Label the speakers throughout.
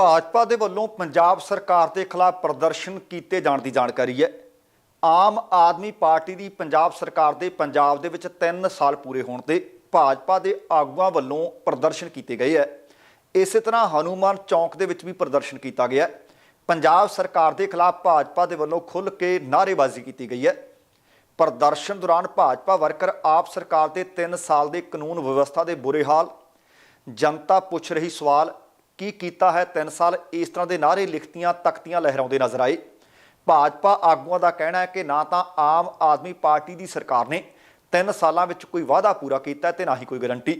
Speaker 1: ਭਾਜਪਾ ਦੇ ਵੱਲੋਂ ਪੰਜਾਬ ਸਰਕਾਰ ਦੇ ਖਿਲਾਫ ਪ੍ਰਦਰਸ਼ਨ ਕੀਤੇ ਜਾਣ ਦੀ ਜਾਣਕਾਰੀ ਹੈ। ਆਮ ਆਦਮੀ ਪਾਰਟੀ ਦੀ ਪੰਜਾਬ ਸਰਕਾਰ ਦੇ ਪੰਜਾਬ ਦੇ ਵਿੱਚ 3 ਸਾਲ ਪੂਰੇ ਹੋਣ ਤੇ ਭਾਜਪਾ ਦੇ ਆਗੂਆਂ ਵੱਲੋਂ ਪ੍ਰਦਰਸ਼ਨ ਕੀਤੇ ਗਏ ਹੈ। ਇਸੇ ਤਰ੍ਹਾਂ ਹਨੂਮਾਨ ਚੌਂਕ ਦੇ ਵਿੱਚ ਵੀ ਪ੍ਰਦਰਸ਼ਨ ਕੀਤਾ ਗਿਆ ਪੰਜਾਬ ਸਰਕਾਰ ਦੇ ਖਿਲਾਫ ਭਾਜਪਾ ਦੇ ਵੱਲੋਂ ਖੁੱਲ੍ਹ ਕੇ ਨਾਅਰੇਬਾਜ਼ੀ ਕੀਤੀ ਗਈ ਹੈ। ਪ੍ਰਦਰਸ਼ਨ ਦੌਰਾਨ ਭਾਜਪਾ ਵਰਕਰ ਆਪ ਸਰਕਾਰ ਦੇ 3 ਸਾਲ ਦੇ ਕਾਨੂੰਨ ਵਿਵਸਥਾ ਦੇ ਬੁਰੇ ਹਾਲ, ਜਨਤਾ ਪੁੱਛ ਰਹੀ ਸਵਾਲ ਕੀ ਕੀਤਾ ਹੈ? 3 ਸਾਲ ਇਸ ਤਰ੍ਹਾਂ ਦੇ ਨਾਰੇ ਲਿਖਤੀਆਂ ਤਖਤੀਆਂ ਲਹਿਰਾਉਂਦੇ ਨਜ਼ਰ ਆਏ। ਭਾਜਪਾ ਆਗੂਆਂ ਦਾ ਕਹਿਣਾ ਹੈ ਕਿ ਨਾ ਤਾਂ ਆਮ ਆਦਮੀ ਪਾਰਟੀ ਦੀ ਸਰਕਾਰ ਨੇ 3 ਸਾਲਾਂ ਵਿੱਚ ਕੋਈ ਵਾਅਦਾ ਪੂਰਾ ਕੀਤਾ ਹੈ ਤੇ ਨਾ ਹੀ ਕੋਈ ਗਾਰੰਟੀ।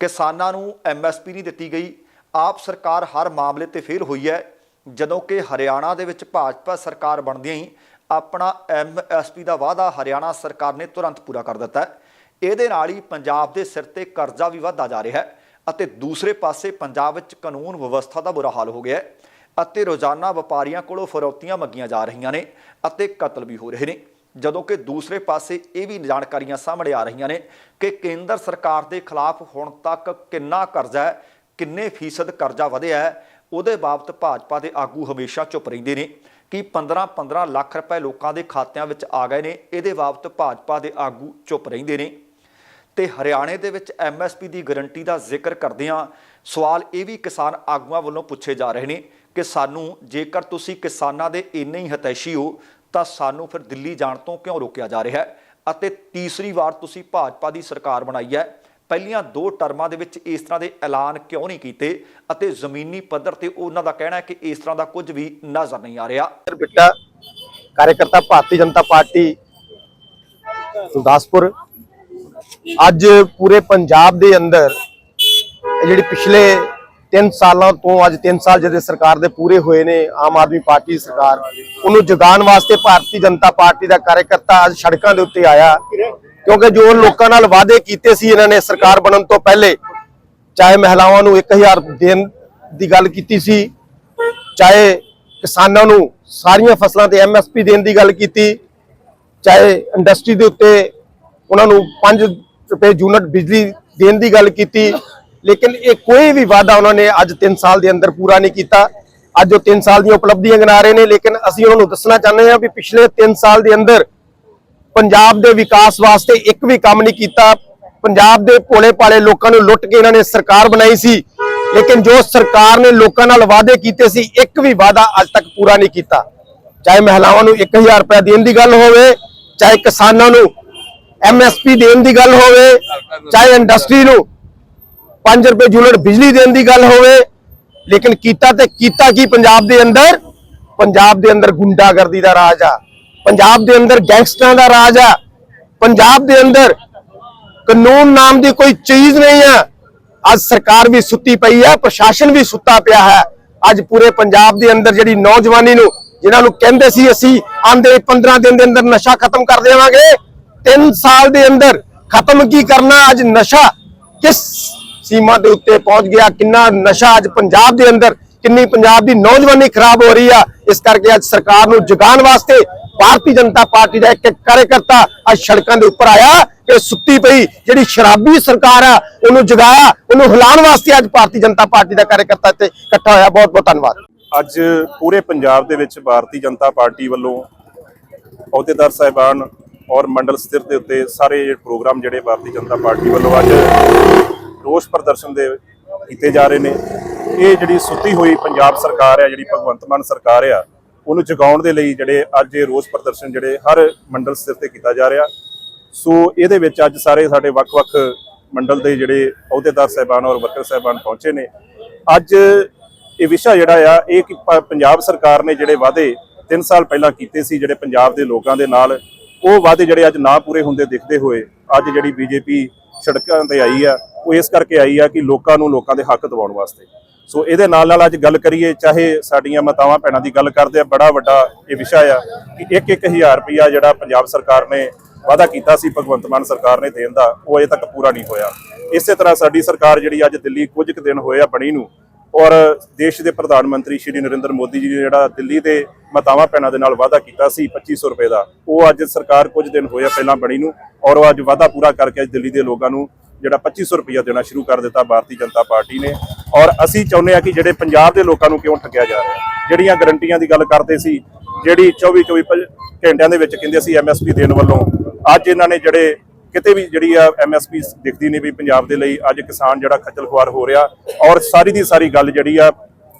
Speaker 1: ਕਿਸਾਨਾਂ ਨੂੰ ਐਮਐਸਪੀ ਨਹੀਂ ਦਿੱਤੀ ਗਈ। ਆਪ ਸਰਕਾਰ ਹਰ ਮਾਮਲੇ ਤੇ ਫੇਲ ਹੋਈ ਹੈ। ਜਦੋਂ ਕਿ ਹਰਿਆਣਾ ਦੇ ਵਿੱਚ ਭਾਜਪਾ ਸਰਕਾਰ ਬਣਦਿਆਂ ਹੀ ਆਪਣਾ ਐਮਐਸਪੀ ਦਾ ਵਾਅਦਾ ਹਰਿਆਣਾ ਸਰਕਾਰ ਨੇ ਤੁਰੰਤ ਪੂਰਾ ਕਰ ਦਿੱਤਾ ਹੈ। ਇਹਦੇ ਨਾਲ ਹੀ ਪੰਜਾਬ ਦੇ ਸਿਰ ਤੇ ਕਰਜ਼ਾ ਵੀ ਵਧਦਾ ਜਾ ਰਿਹਾ ਹੈ। ਅਤੇ ਦੂਸਰੇ ਪਾਸੇ ਪੰਜਾਬ ਵਿੱਚ ਕਾਨੂੰਨ ਵਿਵਸਥਾ ਦਾ ਬੁਰਾ ਹਾਲ ਹੋ ਗਿਆ ਹੈ ਅਤੇ ਰੋਜ਼ਾਨਾ ਵਪਾਰੀਆਂ ਕੋਲੋਂ ਫਰੌਤੀਆਂ ਮੰਗੀਆਂ ਜਾ ਰਹੀਆਂ ਨੇ ਅਤੇ ਕਤਲ ਵੀ ਹੋ ਰਹੇ ਨੇ। ਜਦੋਂ ਕਿ ਦੂਸਰੇ ਪਾਸੇ ਇਹ ਵੀ ਜਾਣਕਾਰੀਆਂ ਸਾਹਮਣੇ ਆ ਰਹੀਆਂ ਨੇ ਕਿ ਕੇਂਦਰ ਸਰਕਾਰ ਦੇ ਖਿਲਾਫ ਹੁਣ ਤੱਕ ਕਿੰਨਾ ਕਰਜ਼ਾ ਹੈ, ਕਿੰਨੇ ਫੀਸਦ ਕਰਜ਼ਾ ਵਧਿਆ ਹੈ, ਉਹਦੇ ਬਾਬਤ ਭਾਜਪਾ ਦੇ ਆਗੂ ਹਮੇਸ਼ਾ ਚੁੱਪ ਰਹਿੰਦੇ ਨੇ ਕਿ 15-15 ਲੱਖ ਰੁਪਏ ਲੋਕਾਂ ਦੇ ਖਾਤਿਆਂ ਵਿੱਚ ਆ ਗਏ ਨੇ। ਇਹਦੇ ਬਾਬਤ ਭਾਜਪਾ ਦੇ ਆਗੂ ਚੁੱਪ ਰਹਿੰਦੇ ਨੇ। ਤੇ ਹਰਿਆਣੇ ਦੇ ਵਿੱਚ ਐਮਐਸਪੀ ਦੀ ਗਾਰੰਟੀ ਦਾ ਜ਼ਿਕਰ ਕਰਦਿਆਂ ਸਵਾਲ ਇਹ ਵੀ ਕਿਸਾਨ ਆਗੂਆਂ ਵੱਲੋਂ ਪੁੱਛੇ ਜਾ ਰਹੇ ਨੇ ਕਿ ਸਾਨੂੰ ਜੇਕਰ ਤੁਸੀਂ ਕਿਸਾਨਾਂ ਦੇ ਇੰਨੇ ਹੀ ਹਤੈਸ਼ੀ ਹੋ, ਤਾਂ ਸਾਨੂੰ ਫਿਰ ਦਿੱਲੀ ਜਾਣ ਤੋਂ ਕਿਉਂ ਰੋਕਿਆ ਜਾ ਰਿਹਾ ਹੈ? ਅਤੇ ਤੀਸਰੀ ਵਾਰ ਤੁਸੀਂ ਭਾਜਪਾ ਦੀ ਸਰਕਾਰ ਬਣਾਈ ਹੈ। ਪਹਿਲੀਆਂ ਦੋ ਟਰਮਾਂ ਦੇ ਵਿੱਚ ਇਸ ਤਰ੍ਹਾਂ ਦੇ ਐਲਾਨ ਕਿਉਂ ਨਹੀਂ ਕੀਤੇ? ਅਤੇ ਜ਼ਮੀਨੀ ਪੱਧਰ ਤੇ ਉਹਨਾਂ ਦਾ ਕਹਿਣਾ ਹੈ ਕਿ ਇਸ ਤਰ੍ਹਾਂ ਦਾ ਕੁਝ ਵੀ ਨਜ਼ਰ ਨਹੀਂ ਆ ਰਿਹਾ।
Speaker 2: ਬਿੱਟਾ, ਕਾਰਜਕਰਤਾ ਭਾਰਤੀ ਜਨਤਾ ਪਾਰਟੀ, ਗੁਰਦਾਸਪੁਰ ਅੱਜ ਪੂਰੇ ਪੰਜਾਬ ਦੇ ਅੰਦਰ ਜਿਹੜੀ ਪਿਛਲੇ 3 ਸਾਲਾਂ ਤੋਂ ਅੱਜ 3 ਸਾਲ ਜਿਹੜੇ ਸਰਕਾਰ ਦੇ ਪੂਰੇ ਹੋਏ ਨੇ, ਆਮ ਆਦਮੀ ਪਾਰਟੀ ਦੀ ਸਰਕਾਰ, ਉਹਨੂੰ ਜਗਾਉਣ ਵਾਸਤੇ ਭਾਰਤੀ ਜਨਤਾ ਪਾਰਟੀ ਦਾ ਕਾਰਜਕਰਤਾ ਅੱਜ ਸੜਕਾਂ ਦੇ ਉੱਤੇ ਆਇਆ। ਕਿਉਂਕਿ ਜੋ ਲੋਕਾਂ ਨਾਲ ਵਾਅਦੇ ਕੀਤੇ ਸੀ ਇਹਨਾਂ ਨੇ ਸਰਕਾਰ ਬਣਨ ਤੋਂ ਪਹਿਲੇ, ਚਾਹੇ ਮਹਿਲਾਵਾਂ ਨੂੰ 1000 ਦੇਣ ਦੀ ਗੱਲ ਕੀਤੀ ਸੀ, ਚਾਹੇ ਕਿਸਾਨਾਂ ਨੂੰ ਸਾਰੀਆਂ ਫਸਲਾਂ ਤੇ ਐਮਐਸਪੀ ਦੇਣ ਦੀ ਗੱਲ ਕੀਤੀ, ਚਾਹੇ ਇੰਡਸਟਰੀ ਦੇ ਉੱਤੇ ਉਹਨਾਂ ਨੂੰ 5 ਰੁਪਏ ਯੂਨਿਟ ਬਿਜਲੀ ਦੇਣ ਦੀ ਗੱਲ ਕੀਤੀ। ਲੇਕਿਨ ਇਹ ਕੋਈ ਵੀ ਵਾਅਦਾ ਉਹਨਾਂ ਨੇ ਅੱਜ 3 ਸਾਲ ਦੇ ਅੰਦਰ ਪੂਰਾ ਨਹੀਂ ਕੀਤਾ। ਅੱਜ ਉਹ 3 ਸਾਲ ਦੀਆਂ ਉਪਲਬਧੀਆਂ ਗਿਣਾ ਰਹੇ ਨੇ, ਲੇਕਿਨ ਅਸੀਂ ਉਹਨਾਂ ਨੂੰ ਦੱਸਣਾ ਚਾਹੁੰਦੇ ਹਾਂ ਵੀ ਪਿਛਲੇ 3 ਸਾਲ ਦੇ ਅੰਦਰ ਪੰਜਾਬ ਦੇ ਵਿਕਾਸ ਵਾਸਤੇ ਇੱਕ ਵੀ ਕੰਮ ਨਹੀਂ ਕੀਤਾ। ਪੰਜਾਬ ਦੇ ਭੋਲੇ ਭਾਲੇ ਲੋਕਾਂ ਨੂੰ ਲੁੱਟ ਕੇ ਇਹਨਾਂ ਨੇ ਸਰਕਾਰ ਬਣਾਈ ਸੀ। ਲੇਕਿਨ ਜੋ ਸਰਕਾਰ ਨੇ ਲੋਕਾਂ ਨਾਲ ਵਾਅਦੇ ਕੀਤੇ ਸੀ, ਇੱਕ ਵੀ ਵਾਅਦਾ ਅੱਜ ਤੱਕ ਪੂਰਾ ਨਹੀਂ ਕੀਤਾ। ਚਾਹੇ ਮਹਿਲਾਵਾਂ ਨੂੰ 1000 ਰੁਪਏ ਦੇਣ ਦੀ ਗੱਲ ਹੋਵੇ, ਚਾਹੇ ਕਿਸਾਨਾਂ ਨੂੰ ਐਮਐਸਪੀ ਦੇਣ ਦੀ ਗੱਲ ਹੋਵੇ, ਚਾਹੇ ਇੰਡਸਟਰੀ ਨੂੰ 5 ਰੁਪਏ ਯੂਨਿਟ ਬਿਜਲੀ ਦੇਣ ਦੀ ਗੱਲ ਹੋਵੇ, ਲੇਕਿਨ ਕੀਤਾ ਤੇ ਕੀਤਾ ਕੀ ਪੰਜਾਬ ਦੇ ਅੰਦਰ? ਪੰਜਾਬ ਦੇ ਅੰਦਰ ਗੁੰਡਾਗਰਦੀ ਦਾ ਰਾਜ ਆ। ਪੰਜਾਬ ਦੇ ਅੰਦਰ ਗੈਂਗਸਟਰਾਂ ਦਾ ਰਾਜ ਆ। ਪੰਜਾਬ ਦੇ ਅੰਦਰ ਕਾਨੂੰਨ ਨਾਮ ਦੀ ਕੋਈ ਚੀਜ਼ ਨਹੀਂ ਆ। ਅੱਜ ਸਰਕਾਰ ਵੀ ਸੁੱਤੀ ਪਈ ਹੈ ਪ੍ਰਸ਼ਾਸਨ ਵੀ ਸੁੱਤਾ ਪਿਆ ਹੈ। ਅੱਜ ਪੂਰੇ ਪੰਜਾਬ ਦੇ ਅੰਦਰ ਜਿਹੜੀ ਨੌਜਵਾਨੀ ਨੂੰ, ਜਿਨ੍ਹਾਂ ਨੂੰ ਕਹਿੰਦੇ ਸੀ ਅਸੀਂ ਆਂਦੇ 15 ਦਿਨ ਦੇ ਅੰਦਰ ਨਸ਼ਾ ਖਤਮ ਕਰ ਦੇਵਾਂਗੇ 3 ਸਾਲ ਦੇ ਅੰਦਰ ਖਤਮ ਕੀ ਕਰਨਾ ਅੱਜ ਨਸ਼ਾ? ਕਿਸ ਸੀਮਾ ਦੇ ਉੱਤੇ ਪਹੁੰਚ ਗਿਆ? ਕਿੰਨਾ ਨਸ਼ਾ ਅੱਜ ਪੰਜਾਬ ਦੇ ਅੰਦਰ? ਕਿੰਨੀ ਪੰਜਾਬ ਦੀ ਨੌਜਵਾਨੀ ਖਰਾਬ ਹੋ ਰਹੀ ਆ? ਇਸ ਕਰਕੇ ਅੱਜ ਸਰਕਾਰ ਨੂੰ ਜਗਾਉਣ ਵਾਸਤੇ ਭਾਰਤੀ ਜਨਤਾ ਪਾਰਟੀ ਦਾ ਇੱਕ ਕਾਰਜਕਰਤਾ ਅੱਜ ਸੜਕਾਂ ਦੇ ਉੱਪਰ ਆਇਆ ਕਿ ਸੁੱਤੀ ਪਈ। ਜਿਹੜੀ ਸ਼ਰਾਬੀ ਸਰਕਾਰ ਆ, ਉਹਨੂੰ ਜਗਾਇਆ ਉਹਨੂੰ ਹਿਲਾਉਣ ਵਾਸਤੇ ਅੱਜ ਭਾਰਤੀ ਜਨਤਾ ਪਾਰਟੀ ਦਾ ਕਾਰਜਕਰਤਾ ਇੱਥੇ ਇਕੱਠਾ ਹੋਇਆ। ਬਹੁਤ ਬਹੁਤ ਧੰਨਵਾਦ।
Speaker 3: ਅੱਜ ਪੂਰੇ ਪੰਜਾਬ ਦੇ ਵਿੱਚ ਭਾਰਤੀ ਜਨਤਾ ਪਾਰਟੀ ਵੱਲੋਂ ਅਹੁਦੇਦਾਰ ਸਾਹਿਬਾਨ ਔਰ ਮੰਡਲ ਸਥਿਰ ਦੇ ਉੱਤੇ ਸਾਰੇ ਪ੍ਰੋਗਰਾਮ ਜਿਹੜੇ ਭਾਰਤੀ ਜਨਤਾ ਪਾਰਟੀ ਵੱਲੋਂ ਅੱਜ ਰੋਸ ਪ੍ਰਦਰਸ਼ਨ ਦੇ ਕੀਤੇ ਜਾ ਰਹੇ ਨੇ। ਇਹ ਜਿਹੜੀ ਸੁੱਤੀ ਹੋਈ ਪੰਜਾਬ ਸਰਕਾਰ ਹੈ, ਜਿਹੜੀ ਭਗਵੰਤ ਮਾਨ ਸਰਕਾਰ ਆ, ਉਹਨੂੰ ਜਗਾਉਣ ਦੇ ਲਈ ਜਿਹੜੇ ਅੱਜ ਇਹ ਰੋਸ ਪ੍ਰਦਰਸ਼ਨ ਜਿਹੜੇ ਹਰ ਮੰਡਲ ਸਥਿਰ ਤੇ ਕੀਤਾ ਜਾ ਰਿਹਾ। ਸੋ ਇਹਦੇ ਵਿੱਚ ਅੱਜ ਸਾਰੇ ਸਾਡੇ ਵੱਖ-ਵੱਖ ਮੰਡਲ ਦੇ ਜਿਹੜੇ ਅਹੁਦੇਦਾਰ ਸਾਹਿਬਾਨ ਔਰ ਵਰਕਰ ਸਾਹਿਬਾਨ ਪਹੁੰਚੇ ਨੇ। ਅੱਜ ਇਹ ਵਿਸ਼ਾ ਜਿਹੜਾ ਆ, ਇਹ ਕਿ ਪੰਜਾਬ ਸਰਕਾਰ ਨੇ ਜਿਹੜੇ ਵਾਅਦੇ 3 ਸਾਲ ਪਹਿਲਾਂ ਕੀਤੇ ਸੀ, ਜਿਹੜੇ ਪੰਜਾਬ ਦੇ ਲੋਕਾਂ ਦੇ ਨਾਲ ਉਹ ਵਾਅਦੇ ਜਿਹੜੇ ਅੱਜ ਨਾ ਪੂਰੇ ਹੁੰਦੇ ਦਿਖਦੇ ਹੋਏ ਅੱਜ ਜਿਹੜੀ ਬੀਜੇਪੀ ਸੜਕਾਂ ਤੇ ਆਈ ਆ, ਉਹ ਇਸ ਕਰਕੇ ਆਈ ਆ ਕਿ ਲੋਕਾਂ ਨੂੰ ਲੋਕਾਂ ਦੇ ਹੱਕ ਦਿਵਾਉਣ ਵਾਸਤੇ। ਸੋ ਇਹਦੇ ਨਾਲ ਨਾਲ ਅੱਜ ਗੱਲ ਕਰੀਏ, ਚਾਹੇ ਸਾਡੀਆਂ ਮਾਤਾਵਾਂ ਭੈਣਾਂ ਦੀ ਗੱਲ ਕਰਦੇ ਆ, ਬੜਾ ਵੱਡਾ ਇਹ ਵਿਸ਼ਾ ਆ ਕਿ 1-1000 ਰੁਪਇਆ ਜਿਹੜਾ ਪੰਜਾਬ ਸਰਕਾਰ ਨੇ ਵਾਅਦਾ ਕੀਤਾ ਸੀ, ਭਗਵੰਤ ਮਾਨ ਸਰਕਾਰ ਨੇ ਦੇਣ ਦਾ, ਉਹ ਅਜੇ ਤੱਕ ਪੂਰਾ ਨਹੀਂ ਹੋਇਆ। ਇਸੇ ਤਰ੍ਹਾਂ ਸਾਡੀ ਸਰਕਾਰ ਜਿਹੜੀ ਅੱਜ ਦਿੱਲੀ ਕੁਝ ਕੁ ਦਿਨ ਹੋਏ ਆ ਬਣੀ ਨੂੰ ਔਰ ਦੇਸ਼ ਦੇ ਪ੍ਰਧਾਨ ਮੰਤਰੀ ਸ਼੍ਰੀ ਨਰਿੰਦਰ ਮੋਦੀ ਜੀ ਨੇ ਜਿਹੜਾ ਦਿੱਲੀ ਦੇ ਮਾਤਾਵਾਂ ਭੈਣਾਂ ਦੇ ਨਾਲ ਵਾਅਦਾ ਕੀਤਾ ਸੀ 2500 ਰੁਪਏ ਦਾ, ਉਹ ਅੱਜ ਸਰਕਾਰ ਕੁਝ ਦਿਨ ਹੋਇਆ ਪਹਿਲਾਂ ਬਣੀ ਨੂੰ ਔਰ ਉਹ ਅੱਜ ਵਾਅਦਾ ਪੂਰਾ ਕਰਕੇ ਅੱਜ ਦਿੱਲੀ ਦੇ ਲੋਕਾਂ ਨੂੰ ਜਿਹੜਾ 2500 ਰੁਪਇਆ ਦੇਣਾ ਸ਼ੁਰੂ ਕਰ ਦਿੱਤਾ ਭਾਰਤੀ ਜਨਤਾ ਪਾਰਟੀ ਨੇ। ਔਰ ਅਸੀਂ ਚਾਹੁੰਦੇ ਆ ਕਿ ਜਿਹੜੇ ਪੰਜਾਬ ਦੇ ਲੋਕਾਂ ਨੂੰ ਕਿਉਂ ਠੱਗਿਆ ਜਾ ਰਿਹਾ ਜਿਹੜੀਆਂ ਗਰੰਟੀਆਂ ਦੀ ਗੱਲ ਕਰਦੇ ਸੀ, ਜਿਹੜੀ 24 24 ਪ- ਘੰਟਿਆਂ ਦੇ ਵਿੱਚ ਕਹਿੰਦੇ ਸੀ ਐਮਐਸਪੀ ਦੇਣ ਵੱਲੋਂ, ਅੱਜ ਇਹਨਾਂ ਨੇ ਜਿਹੜੇ ਕਿਤੇ ਵੀ ਜਿਹੜੀ ਆ ਐਮਐਸਪੀ ਦਿਖਦੀ ਨਹੀਂ ਵੀ ਪੰਜਾਬ ਦੇ ਲਈ ਅੱਜ ਕਿਸਾਨ ਜਿਹੜਾ ਖੱਜਲ ਖੁਆਰ ਹੋ ਰਿਹਾ ਔਰ ਸਾਰੀ ਦੀ ਸਾਰੀ ਗੱਲ ਜਿਹੜੀ ਆ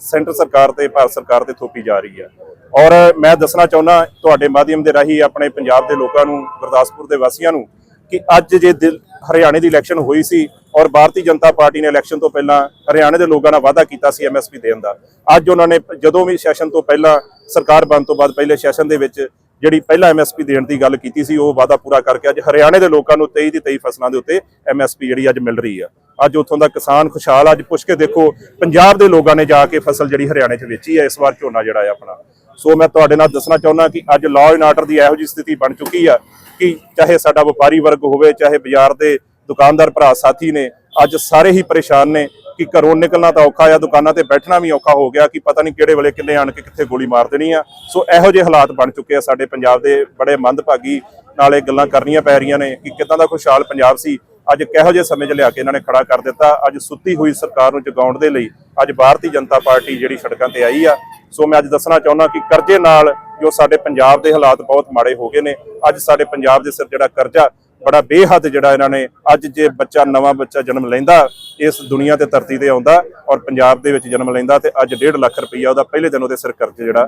Speaker 3: ਸੈਂਟਰ ਸਰਕਾਰ ਤੇ, ਭਾਰਤ ਸਰਕਾਰ ਤੇ ਥੋਪੀ ਜਾ ਰਹੀ ਹੈ ਔਰ ਮੈਂ ਦੱਸਣਾ ਚਾਹੁੰਦਾ ਤੁਹਾਡੇ ਮਾਧਿਅਮ ਦੇ ਰਾਹੀਂ ਆਪਣੇ ਪੰਜਾਬ ਦੇ ਲੋਕਾਂ ਨੂੰ, ਗੁਰਦਾਸਪੁਰ ਦੇ ਵਾਸੀਆਂ ਨੂੰ ਕਿ ਅੱਜ ਜੇ ਦਿਲ- ਹਰਿਆਣੇ ਦੀ ਇਲੈਕਸ਼ਨ ਹੋਈ ਸੀ ਔਰ ਭਾਰਤੀ ਜਨਤਾ ਪਾਰਟੀ ਨੇ ਇਲੈਕਸ਼ਨ ਤੋਂ ਪਹਿਲਾਂ ਹਰਿਆਣੇ ਦੇ ਲੋਕਾਂ ਨਾਲ ਵਾਅਦਾ ਕੀਤਾ ਸੀ ਐਮਐਸਪੀ ਦੇਣ ਦਾ। ਅੱਜ ਉਹਨਾਂ ਨੇ ਜਦੋਂ ਵੀ ਸੈਸ਼ਨ ਤੋਂ ਪਹਿਲਾਂ ਸਰਕਾਰ ਬਣਨ ਤੋਂ ਬਾਅਦ, ਪਹਿਲੇ ਸੈਸ਼ਨ ਦੇ ਵਿੱਚ ਜਿਹੜੀ ਪਹਿਲਾਂ ਐਮਐਸਪੀ ਦੇਣ ਦੀ ਗੱਲ ਕੀਤੀ ਸੀ, ਉਹ ਵਾਅਦਾ ਪੂਰਾ ਕਰਕੇ ਅੱਜ ਹਰਿਆਣੇ ਦੇ ਲੋਕਾਂ ਨੂੰ 23 ਦੀ 23 ਫਸਲਾਂ ਦੇ ਉੱਤੇ ਐਮਐਸਪੀ ਜਿਹੜੀ ਅੱਜ ਮਿਲ ਰਹੀ ਆ। ਅੱਜ ਉੱਥੋਂ ਦਾ ਕਿਸਾਨ ਖੁਸ਼ਹਾਲ ਅੱਜ ਪੁੱਛ ਕੇ ਦੇਖੋ, ਪੰਜਾਬ ਦੇ ਲੋਕਾਂ ਨੇ ਜਾ ਕੇ ਫਸਲ ਜਿਹੜੀ ਹਰਿਆਣੇ 'ਚ ਵੇਚੀ ਹੈ ਇਸ ਵਾਰ ਝੋਨਾ ਜਿਹੜਾ ਹੈ ਆਪਣਾ। ਸੋ ਮੈਂ ਤੁਹਾਡੇ ਨਾਲ ਦੱਸਣਾ ਚਾਹੁੰਦਾ ਕਿ ਅੱਜ ਲਾਅ ਐਂਡ ਆਰਡਰ ਦੀ ਇਹੋ ਜਿਹੀ ਸਥਿਤੀ ਬਣ ਚੁੱਕੀ ਆ ਕਿ ਚਾਹੇ ਸਾਡਾ ਵਪਾਰੀ ਵਰਗ ਹੋਵੇ, ਚਾਹੇ ਬਾਜ਼ਾਰ ਦੇ ਦੁਕਾਨਦਾਰ ਭਰਾ ਸਾਥੀ ਨੇ, ਅੱਜ ਸਾਰੇ ਹੀ ਪਰੇਸ਼ਾਨ ਨੇ। ਕਿ ਘਰੋਂ ਨਿਕਲਣਾ ਤਾਂ ਔਖਾ ਆ, ਦੁਕਾਨਾਂ ਤੇ ਬੈਠਣਾ ਵੀ ਔਖਾ ਹੋ ਗਿਆ ਕਿ ਪਤਾ ਨਹੀਂ ਕਿਹੜੇ ਵੇਲੇ ਕਿੰਨੇ ਆਣ ਕੇ ਕਿੱਥੇ ਗੋਲੀ ਮਾਰ ਦੇਣੀ ਆ। ਸੋ ਇਹੋ ਜਿਹੇ ਹਾਲਾਤ ਬਣ ਚੁੱਕੇ ਆ ਸਾਡੇ ਪੰਜਾਬ ਦੇ ਬੜੇ ਮੰਦਭਾਗੀ ਨਾਲ ਇਹ ਗੱਲਾਂ ਕਰਨੀਆਂ ਪੈ ਰਹੀਆਂ ਨੇ ਕਿ ਕਿਦਾਂ ਦਾ ਖੁਸ਼ਹਾਲ ਪੰਜਾਬ ਸੀ, ਅੱਜ ਕਿਹੋ ਜਿਹੇ ਸਮੇਂ 'ਚ ਲਿਆ ਕੇ ਇਹਨਾਂ ਨੇ ਖੜਾ ਕਰ ਦਿੱਤਾ। ਅੱਜ ਸੁੱਤੀ ਹੋਈ ਸਰਕਾਰ ਨੂੰ ਜਗਾਉਣ ਦੇ ਲਈ ਅੱਜ ਭਾਰਤੀ ਜਨਤਾ ਪਾਰਟੀ ਜਿਹੜੀ ਸੜਕਾਂ ਤੇ ਆਈ ਆ। ਸੋ ਮੈਂ ਅੱਜ ਦੱਸਣਾ ਚਾਹੁੰਦਾ ਕਿ ਕਰਜ਼ੇ ਨਾਲ ਜੋ ਸਾਡੇ ਪੰਜਾਬ ਦੇ ਹਾਲਾਤ ਬਹੁਤ ਮਾੜੇ ਹੋ ਗਏ ਨੇ, ਅੱਜ ਸਾਡੇ ਪੰਜਾਬ ਦੇ ਸਿਰ ਜਿਹੜਾ ਕਰਜ਼ਾ ਬੜਾ ਬੇਹੱਦ ਜਿਹੜਾ ਇਹਨਾਂ ਨੇ ਅੱਜ ਜੇ ਬੱਚਾ, ਨਵਾਂ ਬੱਚਾ ਜਨਮ ਲੈਂਦਾ, ਇਸ ਦੁਨੀਆ ਤੇ ਧਰਤੀ ਤੇ ਆਉਂਦਾ ਔਰ ਪੰਜਾਬ ਦੇ ਵਿੱਚ ਜਨਮ ਲੈਂਦਾ ਤੇ ਅੱਜ 1.5 ਲੱਖ ਰੁਪਈਆ ਉਹਦਾ ਪਹਿਲੇ ਦਿਨ ਉਹਦੇ ਸਿਰ ਕਰਜ਼ੇ ਜਿਹੜਾ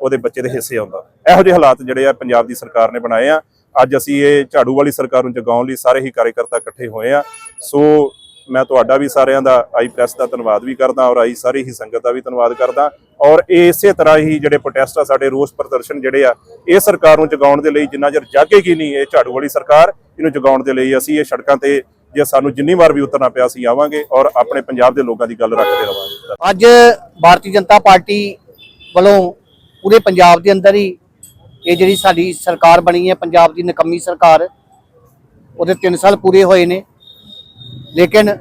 Speaker 3: ਉਹਦੇ ਬੱਚੇ ਦੇ ਹਿੱਸੇ ਆਉਂਦਾ। ਇਹੋ ਜਿਹੇ ਹਾਲਾਤ ਜਿਹੜੇ ਆ ਪੰਜਾਬ ਦੀ ਸਰਕਾਰ ਨੇ ਬਣਾਏ ਆ। ਅੱਜ ਅਸੀਂ ਇਹ ਝਾੜੂ ਵਾਲੀ ਸਰਕਾਰ ਨੂੰ ਜਗਾਉਣ ਲਈ ਸਾਰੇ ਹੀ ਕਾਰਜਕਰਤਾ ਇਕੱਠੇ ਹੋਏ ਆ। ਸੋ ਮੈਂ ਤੁਹਾਡਾ ਵੀ ਸਾਰਿਆਂ ਦਾ ਆਈ ਪ੍ਰੈਸ ਦਾ ਧੰਨਵਾਦ ਵੀ ਕਰਦਾ ਔਰ ਆਈ ਸਾਰੀ ਹੀ ਸੰਗਤ ਦਾ ਵੀ ਧੰਨਵਾਦ ਕਰਦਾ। ਔਰ ਇਹ ਇਸੇ ਤਰ੍ਹਾਂ ਹੀ ਜਿਹੜੇ ਪ੍ਰੋਟੈਸਟ ਆ ਸਾਡੇ ਰੋਸ ਪ੍ਰਦਰਸ਼ਨ ਜਿਹੜੇ ਆ, ਇਹ ਸਰਕਾਰ ਨੂੰ ਜਗਾਉਣ ਦੇ ਲਈ ਜਿੰਨਾ ਚਿਰ ਜਾਗੇਗੀ ਨਹੀਂ, ਇਹ ਝਾੜੂ ਵਾਲੀ ਸਰਕਾਰ ਇਹਨੂੰ ਜਗਾਉਣ ਦੇ ਲਈ ਅਸੀਂ ਇਹ ਸੜਕਾਂ ਤੇ ਜੇ ਸਾਨੂੰ ਜਿੰਨੀ ਵਾਰ ਵੀ ਉਤਰਨਾ ਪਿਆ ਅਸੀਂ ਆਵਾਂਗੇ ਔਰ ਆਪਣੇ ਪੰਜਾਬ ਦੇ ਲੋਕਾਂ ਦੀ ਗੱਲ ਰੱਖਦੇ ਰਵਾਂਗੇ।
Speaker 4: ਅੱਜ ਭਾਰਤੀ ਜਨਤਾ ਪਾਰਟੀ ਵੱਲੋਂ ਪੂਰੇ ਪੰਜਾਬ ਦੇ ਅੰਦਰ ਹੀ ਇਹ ਜਿਹੜੀ ਸਾਡੀ ਸਰਕਾਰ ਬਣੀ ਹੈ, ਪੰਜਾਬ ਦੀ ਨਕੰਮੀ ਸਰਕਾਰ, ਉਹਦੇ 3 ਸਾਲ ਪੂਰੇ ਹੋਏ ਨੇ। ਲੇਕਿਨ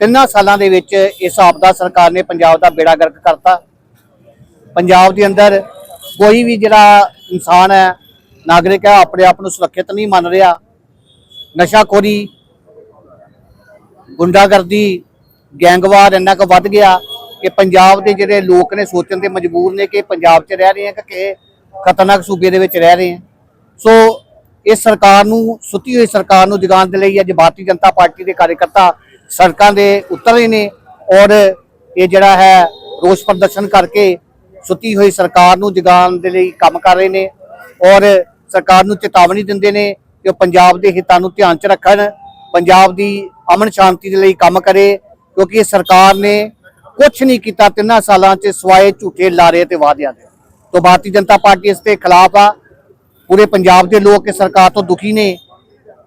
Speaker 4: ਤਿੰਨਾਂ ਸਾਲਾਂ ਦੇ ਵਿੱਚ ਇਸ ਆਪਦਾ ਸਰਕਾਰ ਨੇ ਪੰਜਾਬ ਦਾ ਬੇੜਾ ਗਰਕ ਕਰਤਾ। ਪੰਜਾਬ ਦੇ ਅੰਦਰ ਕੋਈ ਵੀ ਜਿਹੜਾ ਇਨਸਾਨ ਹੈ, ਨਾਗਰਿਕ ਹੈ, ਆਪਣੇ ਆਪ ਨੂੰ ਸੁਰੱਖਿਅਤ ਨਹੀਂ ਮੰਨ ਰਿਹਾ। ਨਸ਼ਾਖੋਰੀ, ਗੁੰਡਾਗਰਦੀ, ਗੈਂਗਵਾਰ ਇੰਨਾ ਕੁ ਵੱਧ ਗਿਆ ਕਿ ਪੰਜਾਬ ਦੇ ਜਿਹੜੇ ਲੋਕ ਨੇ ਸੋਚਣ ਤੇ ਮਜਬੂਰ ਨੇ ਕਿ ਪੰਜਾਬ 'ਚ ਰਹਿ ਰਹੇ ਆ ਕਿ ਖਤਰਨਾਕ ਸੂਬੇ ਦੇ ਵਿੱਚ ਰਹਿ ਰਹੇ ਆ। ਸੋ ਇਸ ਸਰਕਾਰ ਨੂੰ, ਸੁੱਤੀ ਹੋਈ ਸਰਕਾਰ ਨੂੰ ਜਗਾਉਣ ਦੇ ਲਈ ਅੱਜ ਭਾਰਤੀ ਜਨਤਾ ਪਾਰਟੀ ਦੇ ਕਾਰਜਕਰਤਾ ਸੜਕਾਂ ਦੇ ਉਤਰ ਰਹੇ ਨੇ ਔਰ ਇਹ ਜਿਹੜਾ ਹੈ ਰੋਸ ਪ੍ਰਦਰਸ਼ਨ ਕਰਕੇ ਸੁੱਤੀ ਹੋਈ ਸਰਕਾਰ ਨੂੰ ਜਗਾਉਣ ਦੇ ਲਈ ਕੰਮ ਕਰ ਰਹੇ ਨੇ ਔਰ ਸਰਕਾਰ ਨੂੰ ਚੇਤਾਵਨੀ ਦਿੰਦੇ ਨੇ ਕਿ ਉਹ ਪੰਜਾਬ ਦੇ ਹਿੱਤਾਂ ਨੂੰ ਧਿਆਨ 'ਚ ਰੱਖਣ, ਪੰਜਾਬ ਦੀ ਅਮਨ ਸ਼ਾਂਤੀ ਦੇ ਲਈ ਕੰਮ ਕਰੇ ਕਿਉਂਕਿ ਇਹ ਸਰਕਾਰ ਨੇ ਕੁਝ ਨਹੀਂ ਕੀਤਾ, ਤਿੰਨਾਂ ਸਾਲਾਂ 'ਚ ਸਵਾਏ ਝੂਠੇ ਲਾਰੇ ਤੇ ਵਾਅਦਿਆਂ ਦੇ। ਤੋਂ ਭਾਰਤੀ ਜਨਤਾ ਪਾਰਟੀ ਇਸ ਦੇ ਖਿਲਾਫ ਆ। ਪੂਰੇ ਪੰਜਾਬ ਦੇ ਲੋਕ ਇਸ ਸਰਕਾਰ ਤੋਂ ਦੁਖੀ ਨੇ।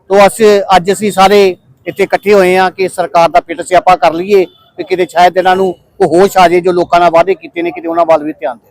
Speaker 4: ਤੋਂ ਅਸੀਂ ਅੱਜ ਅਸੀਂ ਸਾਰੇ ਇੱਥੇ ਇਕੱਠੇ ਹੋਏ ਆ ਕਿ ਸਰਕਾਰ ਦਾ ਪਿੱਟ ਸਿਆਪਾ ਕਰ ਲਈਏ ਤੇ ਕਿਤੇ ਸ਼ਾਇਦ ਇਹਨਾਂ ਨੂੰ ਉਹ ਹੋਸ਼ ਆ ਜੇ ਜੋ ਲੋਕਾਂ ਨਾਲ ਵਾਅਦੇ ਕੀਤੇ ਨੇ, ਕਿਤੇ ਉਹਨਾਂ ਵੱਲ ਵੀ ਧਿਆਨ ਦੇ